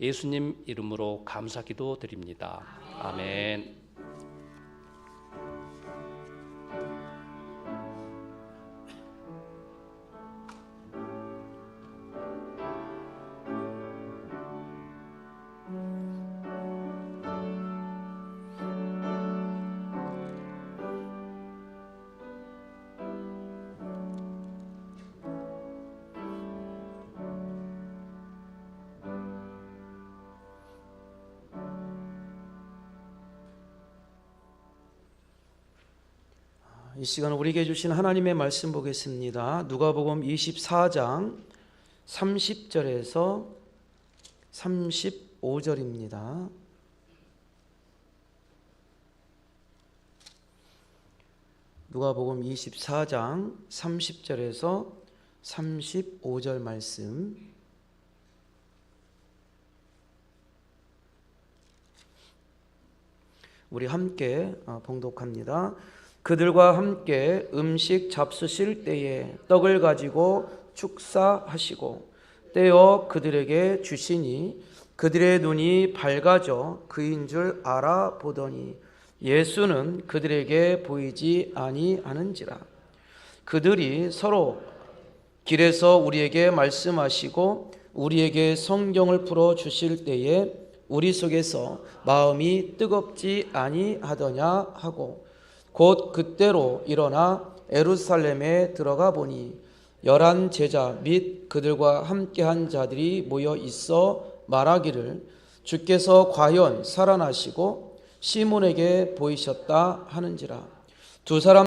예수님 이름으로 감사기도 드립니다. 아멘. 이 시간 우리에게 주신 하나님의 말씀 보겠습니다. 누가복음 24장 30절에서 35절입니다. 누가복음 24장 30절에서 35절 말씀 우리 함께 어, 봉독합니다. 그들과 함께 음식 잡수실 때에 떡을 가지고 축사하시고 떼어 그들에게 주시니 그들의 눈이 밝아져 그인 줄 알아보더니 예수는 그들에게 보이지 아니하는지라. 그들이 서로 길에서 우리에게 말씀하시고 우리에게 성경을 풀어 주실 때에 우리 속에서 마음이 뜨겁지 아니하더냐 하고 곧 그때로 일어나 에루살렘에 들어가 보니 열한 제자 및 그들과 함께한 자들이 모여 있어 말하기를 주께서 과연 살아나시고 시몬에게 보이셨다 하는지라. 두 사람